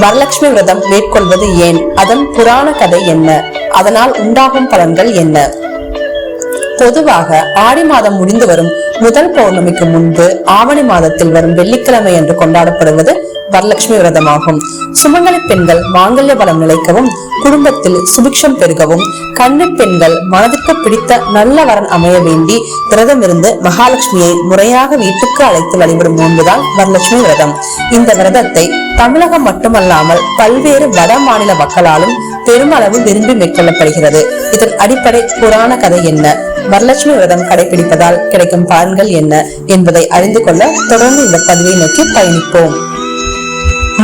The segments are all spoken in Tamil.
வரலட்சுமி விரதம் மேற்கொள்வது ஏன்? அதன் புராண கதை என்ன? அதனால் உண்டாகும் பலன்கள் என்ன? பொதுவாக ஆடி மாதம் முடிந்து வரும் முதல் பௌர்ணமிக்கு முன்பு ஆவணி மாதத்தில் வரும் வெள்ளிக்கிழமை என்று கொண்டாடப்படுவது வரலட்சுமி விரதமாகும். சுமங்கலி பெண்கள் மாங்கல்ய பலம் நிலைக்கவும் குடும்பத்தில் சுபிக்ஷம் பெருகவும் கன்னி பெண்கள் மனதிற்கு பிடித்த நல்ல வரன் அமைய வேண்டி விரதம் இருந்து மகாலட்சுமியை முறையாக வீட்டுக்கு அழைத்து வழிபடும் நோன்புதான் வரலட்சுமி விரதம். இந்த விரதத்தை தமிழகம் மட்டுமல்லாமல் பல்வேறு வட மாநில மக்களாலும் பெருமளவு விரும்பி மேற்கொள்ளப்படுகிறது. இதன் அடிப்படை புராண கதை என்ன? வரலட்சுமி விரதம் கடைபிடிப்பதால் கிடைக்கும் பலன்கள் என்ன என்பதை அறிந்து கொள்ள தொடர்ந்து இந்த பதிவை நோக்கி பயணிப்போம்.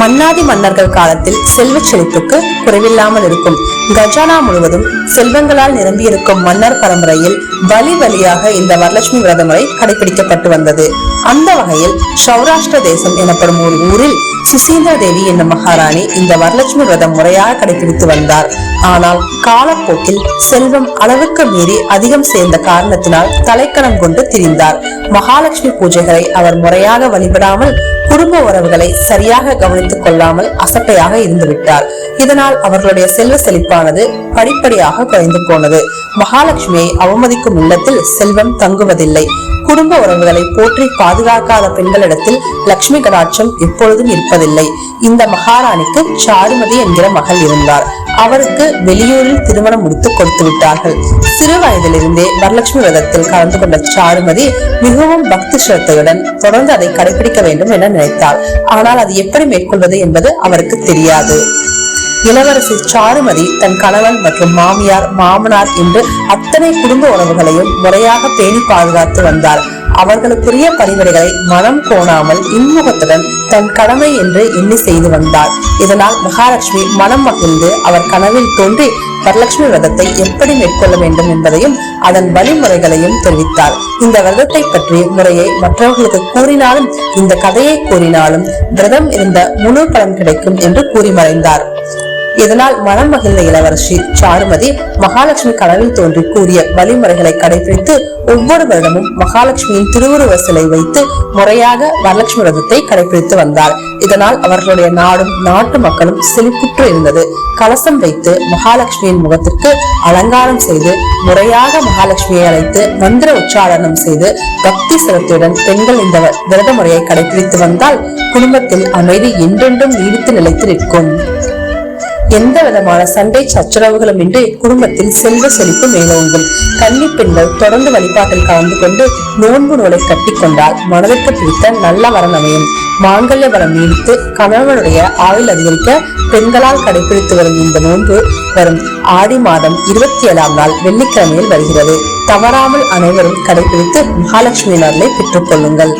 மன்னாதி மன்னர்கள் காலத்தில் செல்வ செழிப்புக்கு குறைவில்லாமல் இருக்கும். கஜானா முழுவதும் செல்வங்களால் நிரம்பியிருக்கும் மன்னர் பரம்பரையில் வலி வழியாக இந்த வரலட்சுமி விரத முறை கடைபிடிக்கப்பட்டு வந்தது. அந்த வகையில் சௌராஷ்டிர தேசம் எனப்படும் ஒரு ஊரில் சுசீந்திர தேவி என்னும் மகாராணி இந்த வரலட்சுமி விரதம் முறையாக கடைபிடித்து வந்தார். ஆனால் காலப்போக்கில் செல்வம் அளவுக்கு மீறி அதிகம் சேர்ந்த காரணத்தினால் தலைக்கணம் கொண்டு திரிந்தார். மகாலட்சுமி பூஜைகளை அவர் முறையாக வழிபடாமல் குடும்ப உறவுகளை சரியாக கவனித்துக் கொள்ளாமல் அசட்டையாக இருந்துவிட்டார். இதனால் அவர்களுடைய செல்வ செழிப்பானது படிப்படியாக குறைந்து போனது. மகாலட்சுமியை அவமதிக்கும் இல்லத்தில் செல்வம் தங்குவதில்லை. குடும்ப உறவுகளை போற்றி பாதுகாக்காத பெண்களிடத்தில் லட்சுமி கடாட்சம் எப்பொழுதும் இருப்பதில்லை. இந்த மகாராணிக்கு சாருமதி என்கிற மகள் இருந்தார். அவருக்கு வெளியூரில் திருமணம் முடித்து கொடுத்து விட்டார்கள். சிறு வயதிலிருந்தே வரலட்சுமி விரதத்தில் கலந்து கொண்ட சாருமதி மிகவும் பக்தி சிரத்தையுடன் தொடர்ந்து அதை கடைபிடிக்க வேண்டும் என நினைத்தார் ஆனால் அது எப்படி மேற்கொள்வது என்பது அவருக்கு தெரியாது. இளவரசி சாருமதி தன் கணவன் மற்றும் மாமியார் மாமனார் என்று அத்தனை குடும்ப உறவுகளையும் முறையாக பேணி பாதுகாத்து வந்தார். அவர்களுக்குரிய பணிவிடைகளை மனம் கோணாமல் இன்முகத்துடன் தன் கடமை என்று எண்ணி செய்து வந்தார். இதனால் மகாலட்சுமி மனம் மகிழ்ந்து அவர் கனவில் தோன்றி வரலட்சுமி விரதத்தை எப்படி மேற்கொள்ள வேண்டும் என்பதையும் அதன் வழிமுறைகளையும் தெரிவித்தார். இந்த விரதத்தை பற்றி முறையை மற்றவர்களுக்கு கூறினாலும் இந்த கதையை கூறினாலும் விரதம் இருந்த முழு பலன் கிடைக்கும் என்று கூறி மறைந்தார். இதனால் மனம் மகிழ்ந்த இளவரசி சாருமதி மகாலட்சுமி கனவில் தோன்றி கூறிய வழிமுறைகளை கடைபிடித்து ஒவ்வொரு வருடமும் மகாலட்சுமியின் திருவுருவ சிலை வைத்து முறையாக வரலட்சுமி விரதத்தை கடைபிடித்து வந்தார். இதனால் அவர்களுடைய நாடும் நாட்டு மக்களும் செழிப்புற்று இருந்தது. கலசம் வைத்து மகாலட்சுமியின் முகத்திற்கு அலங்காரம் செய்து முறையாக மகாலட்சுமியை அழைத்து மந்திர உச்சாரணம் செய்து பக்தி சிரத்தையுடன் பெண்கள் இந்த விரத முறையை கடைபிடித்து வந்தால் குடும்பத்தில் அமைதி என்றென்றும் நீடித்து நிலைத்து நிற்கும். எந்த விதமான சண்டை சச்சரவுகளும் இன்றி குடும்பத்தில் செல்வ செழிப்பு மேலோங்கும் கன்னி பெண்கள் தொடர்ந்து வழிபாட்டில் கலந்து கொண்டு நோன்பு நூலை கட்டிக்கொண்டால் மனதிற்கு பிடித்த நல்ல வரம் அமையும். மாங்கல்ய வரம் நீடித்து கணவனுடைய ஆயுள் அதிகரிக்க பெண்களால் கடைபிடித்து வரும் இந்த நோன்பு வரும் ஆடி மாதம் இருபத்தி ஏழாம் நாள் வெள்ளிக்கிழமையில் வருகிறது. தவறாமல் அனைவரும் கடைபிடித்து மகாலட்சுமி அருளை பெற்றுக் கொள்ளுங்கள்.